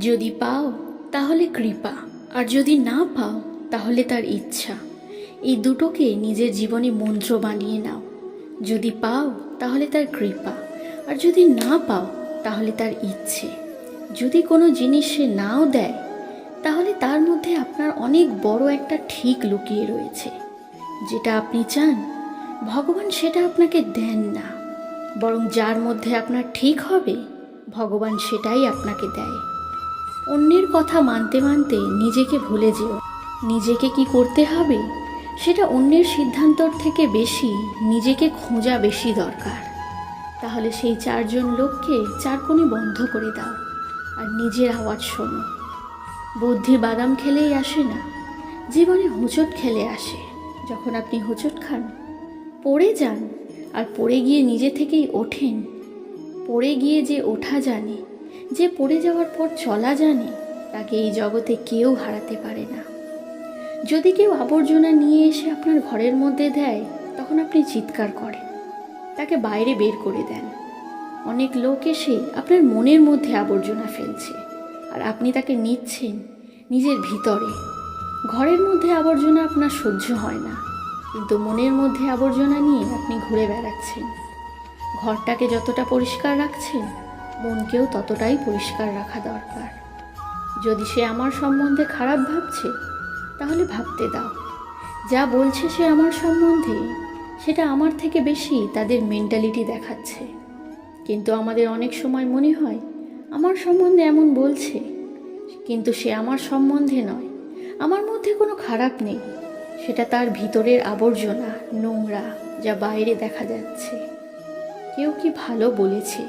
যদি পাও, তাহলে কৃপা, আর যদি না পাও, তাহলে তার ইচ্ছা। এই দুটোকে নিজের জীবনে মন্ত্র বানিয়ে নাও। যদি পাও, তাহলে তার কৃপা, আর যদি না পাও, তাহলে তার ইচ্ছে। যদি কোনো জিনিস সে নাও দেয়, তাহলে তার মধ্যে আপনার অনেক বড় একটা ঠিক লুকিয়ে রয়েছে। যেটা আপনি চান, ভগবান সেটা আপনাকে দেন না। বরং যার মধ্যে আপনার ঠিক হবে ভগবান সেটাই আপনাকে দেয়। অন্যের কথা মানতে মানতে নিজেকে ভুলে যেও। নিজেকে কি করতে হবে? সেটা অন্যের সিদ্ধান্তর থেকে বেশি নিজেকে খোঁজা বেশি দরকার। তাহলে সেই চারজন লোককে চার কোণে বন্ধ করে দাও আর নিজের আওয়াজ শোনো। বুদ্ধি বাদাম খেলেই আসে না, জীবনে হোঁচট খেলে আসে। যখন আপনি হোঁচট খান, পড়ে যান আর পড়ে গিয়ে নিজে থেকেই ওঠেন পড়ে গিয়ে যে ওঠা জানে, যে পড়ে যাওয়ার পর চলা জানে, তাকে এই জগতে কেউ হারাতে পারে না। যদি কেউ আবর্জনা নিয়ে এসে আপনার ঘরের মধ্যে দেয়, তখন আপনি চিৎকার করেন। তাকে বাইরে বের করে দেন। অনেক লোক এসে আপনার মনের মধ্যে আবর্জনা ফেলছে, আর আপনি তাকে নিচ্ছেন নিজের ভিতরে। ঘরের মধ্যে আবর্জনা আপনার সহ্য হয় না, কিন্তু মনের মধ্যে আবর্জনা নিয়ে আপনি ঘুরে বেড়াচ্ছেন। ঘরটাকে যতটা পরিষ্কার রাখছেন মনকেও ততটাই পরিষ্কার রাখা দরকার। যদি সে আমার সম্বন্ধে খারাপ ভাবছে, তাহলে ভাবতে দাও। যা বলছে সে আমার সম্বন্ধে, সেটা আমার থেকে বেশি তাদের মেন্টালিটি দেখাচ্ছে। কিন্তু আমাদের অনেক সময় মনে হয়, আমার সম্বন্ধে এমন বলছে, কিন্তু সে আমার সম্বন্ধে নয়। আমার মধ্যে কোনো খারাপ নেই। সেটা তার ভিতরের আবর্জনা, নোংরা, যা বাইরে দেখা যাচ্ছে। কেউ কি ভালো বলেছে?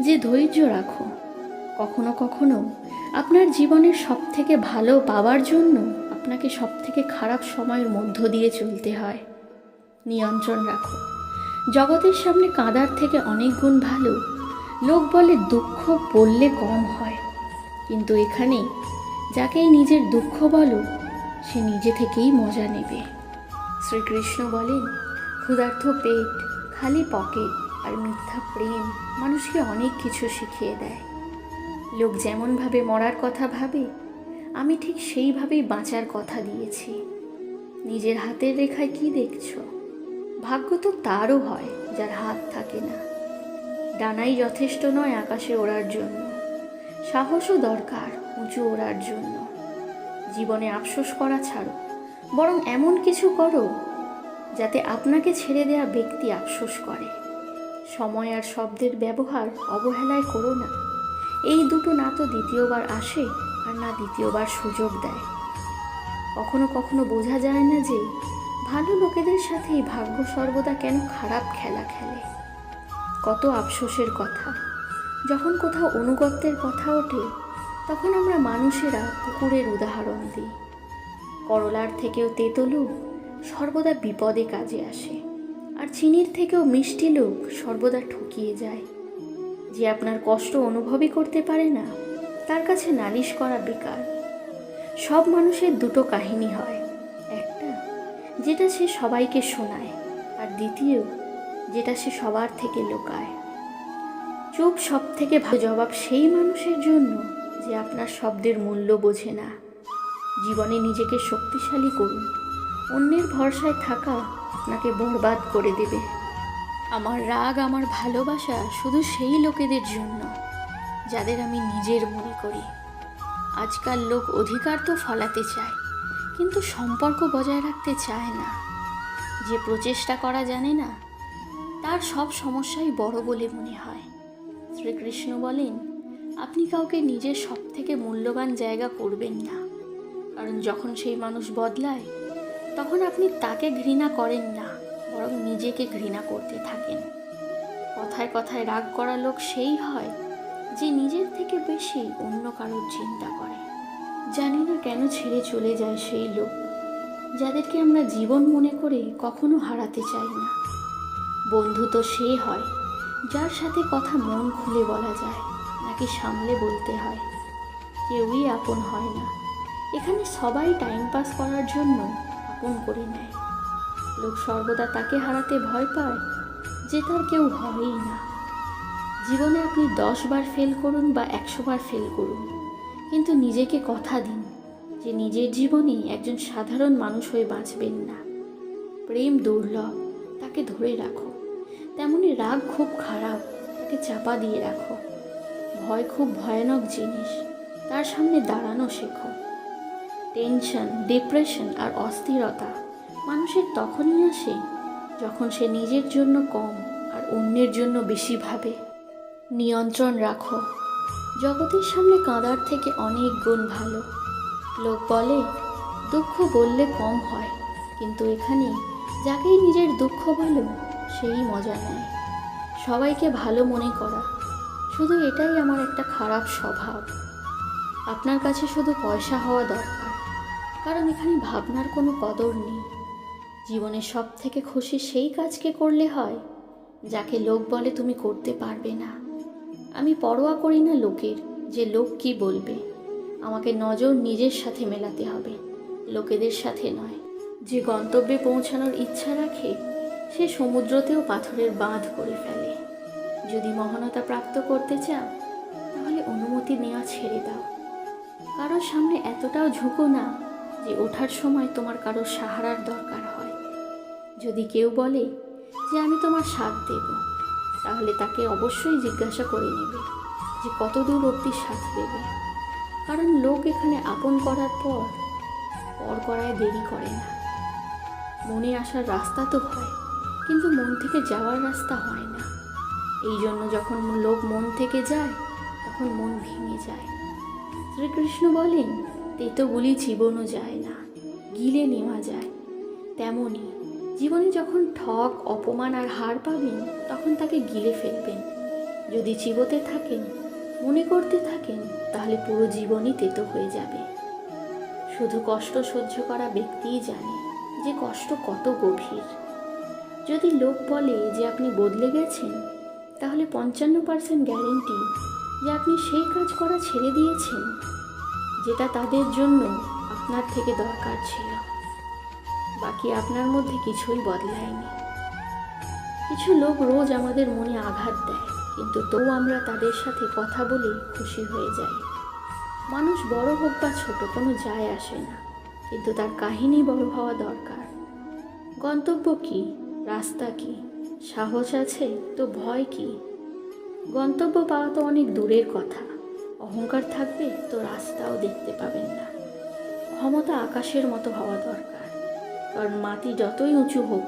যে ধৈর্য রাখো। কখনো কখনো আপনার জীবনের সব থেকে ভালো পাওয়ার জন্য আপনাকে সব থেকে খারাপ সময়ের মধ্য দিয়ে চলতে হয়। নিয়ন্ত্রণ রাখো। জগতের সামনে কাঁদার থেকে অনেক গুণ ভালো। লোক বলে দুঃখ বললে কম হয়। কিন্তু এখানে যাকেই নিজের দুঃখ বলো, সে নিজে থেকেই মজা নেবে। শ্রীকৃষ্ণ বলেন ক্ষুধার্থ পেট, খালি পকেট। আর মিথ্যা প্রেম মানুষকে অনেক কিছু শিখিয়ে দেয়। লোক যেমনভাবে মরার কথা ভাবে, আমি ঠিক সেইভাবেই বাঁচার কথা দিয়েছি। নিজের হাতের রেখায় কি দেখছ? ভাগ্য তো তারও হয়, যার হাত থাকে না। ডানাই যথেষ্ট নয় আকাশে ওড়ার জন্য। সাহসও দরকার উঁচু ওড়ার জন্য। জীবনে আফসোস করা ছাড়ো, বরং এমন কিছু করো যাতে আপনাকে ছেড়ে দেয়া ব্যক্তি আফসোস করে। সময় আর শব্দের ব্যবহার অবহেলায় করো না। এই দুটো না তো দ্বিতীয়বার আসে আর না দ্বিতীয়বার সুযোগ দেয়। কখনো কখনো বোঝা যায় না যে ভালো লোকেদের সাথেই ভাগ্য সর্বদা কেন খারাপ খেলা খেলে। কত আফসোসের কথা। যখন কোথাও অনুগত্যের কথা ওঠে, তখন আমরা মানুষেরা কুকুরের উদাহরণ দিই। করলার থেকেও তেতলু সর্বদা বিপদে কাজে আসে। আর চিনির থেকেও মিষ্টি লোক সর্বদা ঠকিয়ে যায়। যে আপনার কষ্ট অনুভবই করতে পারে না, তার কাছে নালিশ করা বেকার। সব মানুষের দুটো কাহিনী হয়। একটা, যেটা সে সবাইকে শোনায়, আর দ্বিতীয়, যেটা সে সবার থেকে লুকায়। চুপ সব থেকে ভালো জবাব সেই মানুষের জন্য যে আপনার শব্দের মূল্য বোঝে না। জীবনে নিজেকে শক্তিশালী করুন। অন্যের ভরসায় থাকা আপনাকে বরবাদ করে দেবে। আমার রাগ, আমার ভালোবাসা শুধু সেই লোকেদের জন্য, যাদের আমি নিজের মনে করি। আজকাল লোক অধিকার তো ফলাতে চায়, কিন্তু সম্পর্ক বজায় রাখতে চায় না। যে প্রচেষ্টা করা জানে না, তার সব সমস্যাই বড় বলে মনে হয়। শ্রীকৃষ্ণ বলেন, আপনি কাউকে নিজের সব থেকে মূল্যবান জায়গা করবেন না, কারণ যখন সেই মানুষ বদলায় তখন আপনি তাকে ঘৃণা করেন না, বরং নিজেকে ঘৃণা করতে থাকেন। কথায় কথায় রাগ করা লোক সেই হয় যে নিজের থেকে বেশি অন্য কারোর চিন্তা করে। জানি না কেন ছেড়ে চলে যায় সেই লোক, যাদেরকে আমরা জীবন মনে করে কখনো হারাতে চাই না। বন্ধু তো সে হয়, যার সাথে কথা মন খুলে বলা যায়, নাকি সামলে বলতে হয়। কেউই আপন হয় না। এখানে সবাই টাইম পাস করার জন্য আপন করে নেয়। লোক সর্বদা তাকে হারাতে ভয় পায় যে তার কেউ হয়ই না। জীবনে আপনি দশ বার ফেল করুন বা একশো বার ফেল করুন। কিন্তু নিজেকে কথা দিন যে নিজের জীবনে একজন সাধারণ মানুষ হয়ে বাঁচবেন না। প্রেম দুর্লভ, তাকে ধরে রাখো। তেমনি রাগ খুব খারাপ, তাকে চাপা দিয়ে রাখো। ভয় খুব ভয়ানক জিনিস, তার সামনে দাঁড়ানো শেখো। টেনশন, ডিপ্রেশন আর অস্থিরতা। মানুষের তখনই আসে যখন সে নিজের জন্য কম আর অন্যের জন্য বেশি ভাবে। নিয়ন্ত্রণ রাখো। জগতের সামনে কাঁদার থেকে অনেক গুণ ভালো। লোক বলে, দুঃখ বললে কম হয়। কিন্তু এখানে যাকেই নিজের দুঃখ বলো, সেই মজা নেয়। সবাইকে ভালো মনে করা। শুধু এটাই আমার একটা খারাপ স্বভাব। আপনার কাছে শুধু পয়সা হওয়া দরকার। কারণ এখানে ভাবনার কোনো কদর নেই। জীবনে সব থেকে খুশি সেই কাজকে করলে হয়, যাকে লোক বলে তুমি করতে পারবে না। আমি পরোয়া করি না লোকের, যে লোক কি বলবে? আমাকে নজর নিজের সাথে মেলাতে হবে, লোকেদের সাথে নয়। যে গন্তব্যে পৌঁছানোর ইচ্ছা রাখে, সে সমুদ্রতেও পাথরের বাঁধ করে ফেলে। যদি মহানতা প্রাপ্ত করতে চাও, তাহলে অনুমতি নেওয়া ছেড়ে দাও। কারোর সামনে এতটাও ঝুঁকো না। যে ওঠার সময় তোমার কারও সাহারার দরকার হয়। যদি কেউ বলে যে আমি তোমার সাথ দেব, তাহলে তাকে অবশ্যই জিজ্ঞাসা করে নেবে যে কত দূর অব্দি সাথ দেবে। কারণ লোক এখানে আপন করার পর পর করায় দেরি করে না। মনে আসার রাস্তা তো হয়, কিন্তু মন থেকে যাওয়ার রাস্তা হয় না। এই জন্য যখন লোক মন থেকে যায়, তখন মন ভেঙে যায়। শ্রীকৃষ্ণ বলেন তেতোগুলি জীবনও যায় না, গিলে নেওয়া যায়। তেমনই জীবনে যখন ঠক, অপমান আর হার পাবেন, তখন তাকে গিলে ফেলবেন। যদি চিবোতে থাকেন, মনে করতে থাকেন, তাহলে পুরো জীবনই তেতো হয়ে যাবে। শুধু কষ্ট সহ্য করা ব্যক্তিই জানে যে কষ্ট কত গভীর। যদি লোক বলে যে আপনি বদলে গেছেন, তাহলে পঞ্চান্ন পার্সেন্ট গ্যারেন্টি যে আপনি সেই কাজ করা ছেড়ে দিয়েছেন। যেটা তাদের জন্য আপনার থেকে দরকার ছিল। বাকি আপনার মধ্যে কিছুই বদলায়নি। কিছু লোক রোজ আমাদের মনে আঘাত দেয়, কিন্তু তবু আমরা তাদের সাথে কথা বলে খুশি হয়ে যাই। মানুষ বড় হোক বা ছোট, কোনো যায় আসে না, কিন্তু তার কাহিনী বড় হওয়া দরকার। গন্তব্য কি? রাস্তা কি? সাহস আছে? তো ভয় কি? গন্তব্য পাওয়া তো অনেক দূরের কথা। অহংকার থাকবে তো রাস্তাও দেখতে পাবেন না। ক্ষমতা আকাশের মতো হওয়া দরকার। কারণ মাটি যতই উঁচু হোক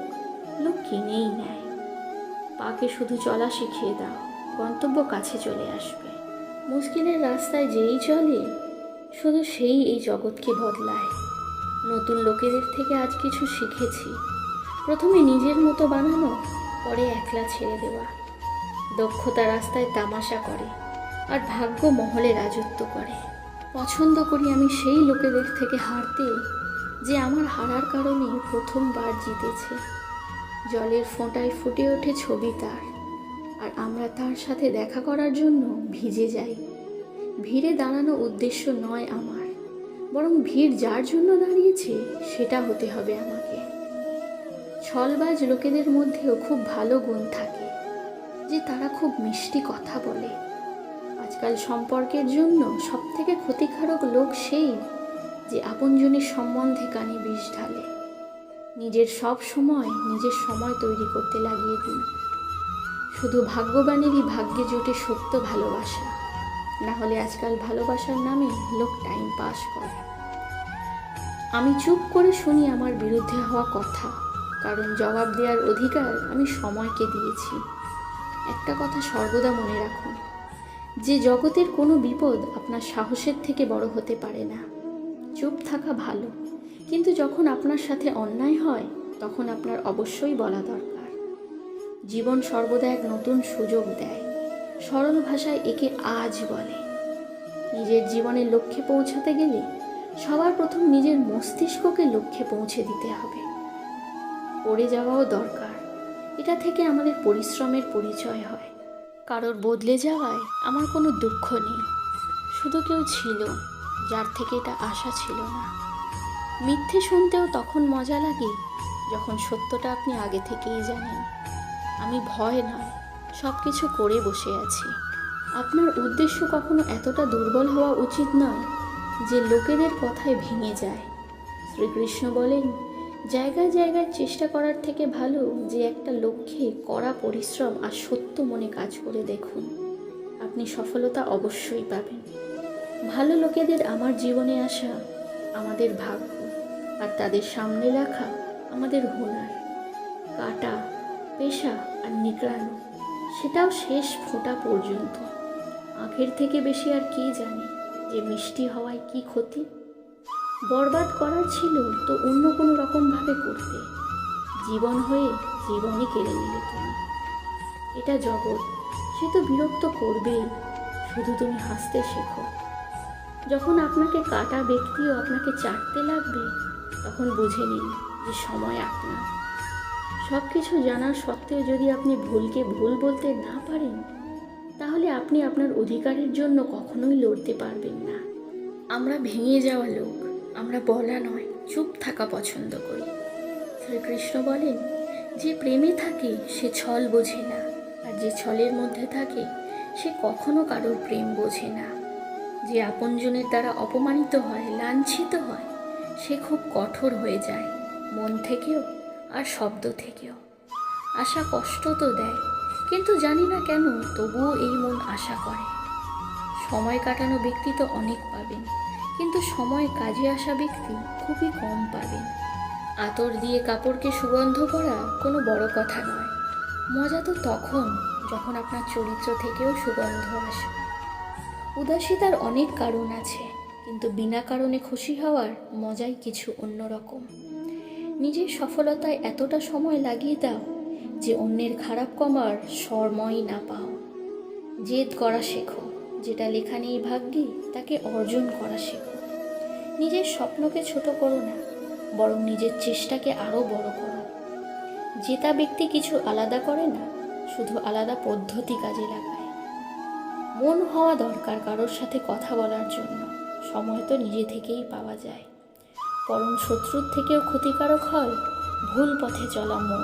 লোক কিনেই নেয় পাকে শুধু চলা শিখিয়ে দাও, গন্তব্য কাছে চলে আসবে। মুশকিলের রাস্তায় যেই চলে, শুধু সেই এই জগৎকে বদলায়। নতুন লোকেদের থেকে আজ কিছু শিখেছি। প্রথমে নিজের মতো বানানো, পরে একলা ছেড়ে দেওয়া। দক্ষতা রাস্তায় তামাশা করে। আর ভাগ্য মহলে রাজত্ব করে। পছন্দ করি আমি সেই লোকেদের থেকে হারতে, যে আমার হারার কারণে প্রথমবার জিতেছে। জলের ফোঁটায় ফুটে ওঠে ছবি তার, আর আমরা তার সাথে দেখা করার জন্য ভিজে যাই। ভিড়ে দাঁড়ানো উদ্দেশ্য নয় আমার, বরং ভিড় যার জন্য দাঁড়িয়েছে, সেটা হতে হবে আমাকে। ছলবাজ লোকেদের মধ্যেও খুব ভালো গুণ থাকে, যে তারা খুব মিষ্টি কথা বলে। আজকাল সম্পর্কের জন্য সব থেকে ক্ষতিকারক লোক সেই যে আপনজনের সম্বন্ধে কানে বিষ ঢালে। নিজের সব সময় নিজের সময় তৈরি করতে লাগিয়ে দিন। শুধু ভাগ্যবানেরই ভাগ্যে জোটে সত্য ভালোবাসা। না হলে আজকাল ভালোবাসার নামে লোক টাইম পাস করে। আমি চুপ করে শুনি আমার বিরুদ্ধে হওয়া কথা, কারণ জবাব দেওয়ার অধিকার আমি সময়কে দিয়েছি। একটা কথা সর্বদা মনে রাখুন যে জগতের কোনো বিপদ আপনার সাহসের থেকে বড় হতে পারে না। চুপ থাকা ভালো। কিন্তু যখন আপনার সাথে অন্যায় হয়, তখন আপনার অবশ্যই বলা দরকার। জীবন সর্বদা এক নতুন সুযোগ দেয়। সরল ভাষায় একে আজ বলে। নিজের জীবনের লক্ষ্যে পৌঁছাতে গেলে সবার প্রথম নিজের মস্তিষ্ককে লক্ষ্যে পৌঁছে দিতে হবে। পড়ে যাওয়াও দরকার। এটা থেকে আমাদের পরিশ্রমের পরিচয় হয়। কারোর বদলে যাওয়ায় আমার কোনো দুঃখ নেই। শুধু কেউ ছিল, যার থেকে এটা আশা ছিল না। মিথ্যে শুনতেও তখন মজা লাগে, যখন সত্যটা আপনি আগে থেকেই জানেন। আমি ভয় নয় সব কিছু করে বসে আছি। আপনার উদ্দেশ্য কখনো এতটা দুর্বল হওয়া উচিত নয়, যে লোকেদের কথায় ভেঙে যায়। শ্রীকৃষ্ণ বলেন জায়গায় জায়গায় চেষ্টা করার থেকে ভালো যে একটা লক্ষ্যে কড়া পরিশ্রম আর সত্য মনে কাজ করে দেখুন। আপনি সফলতা অবশ্যই পাবেন। ভালো লোকেদের আমার জীবনে আসা, আমাদের ভাগ্য আর তাদের সামনে রাখা আমাদের হুনার। কাটা, পেশা আর নিকড়ানো, সেটাও শেষ ফোঁটা পর্যন্ত। আখের থেকে বেশি আর কি জানে যে মিষ্টি হওয়ায় কি ক্ষতি? বরবাদ করার ছিল তো অন্য কোনো রকমভাবে করতে। জীবন হয়ে জীবনই কেড়ে নিলে তুমি। এটা জগৎ, সে তো বিরক্ত করবেই। শুধু তুমি হাসতে শেখো। যখন আপনাকে কাটা ব্যক্তিও আপনাকে চাটতে লাগবে, তখন বুঝে নিন যে সময় আপনার। সব কিছু জানার সত্ত্বেও যদি আপনি ভুলকে ভুল বলতে না পারেন, তাহলে আপনি আপনার অধিকারের জন্য কখনোই লড়তে পারবেন না। আমরা ভেঙে যাওয়া লোক। আমরা বলা নয়, চুপ থাকা পছন্দ করি। শ্রীকৃষ্ণ বলেন, যে প্রেমে থাকে, সে ছল বোঝে না। আর যে ছলের মধ্যে থাকে, সে কখনো কারোর প্রেম বোঝে না। যে আপনজনের দ্বারা অপমানিত হয়, লাঞ্ছিত হয়, সে খুব কঠোর হয়ে যায়, মন থেকেও আর শব্দ থেকেও। আশা কষ্ট তো দেয়, কিন্তু জানি না কেন তবুও এই মন আশা করে। সময় কাটানো ব্যক্তি তো অনেক পাবেন। কিন্তু সময় কাজে আসা ব্যক্তি খুবই কম পাবেন আতর দিয়ে কাপড়কে সুগন্ধ করা কোনো বড় কথা নয়। মজা তো তখন, যখন আপনার চরিত্র থেকেও সুগন্ধ আসে। উদাসীতার অনেক কারণ আছে, কিন্তু বিনা কারণে খুশি হওয়ার মজাই কিছু অন্যরকম। নিজের সফলতায় এতটা সময় লাগিয়ে দাও যে অন্যের খারাপ কমার সময় না পাও। জেদ করা শেখো। যেটা লেখা নেই ভাগ্যে, তাকে অর্জন করা শেখো। নিজের স্বপ্নকে ছোট করো না, বরং নিজের চেষ্টাকে আরও বড় করো। জেতা ব্যক্তি কিছু আলাদা করে না, শুধু আলাদা পদ্ধতি কাজে লাগায়। মন হওয়া দরকার কারোর সাথে কথা বলার জন্য, সময় তো নিজে থেকেই পাওয়া যায়। বরং শত্রুর থেকেও ক্ষতিকারক হয়, ভুল পথে চলা মন।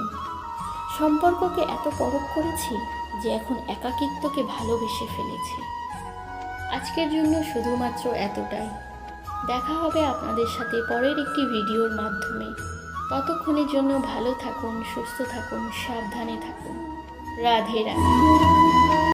সম্পর্ককে এত পরখ করেছি যে এখন একাকিত্বকে ভালোবেসে ফেলেছি। আজকের জন্য শুধুমাত্র এতটাই। দেখা হবে আপনাদের সাথে পরের একটি ভিডিওর মাধ্যমে। ততক্ষণের জন্য ভালো থাকুন, সুস্থ থাকুন, সাবধানে থাকুন। রাধে রাধে।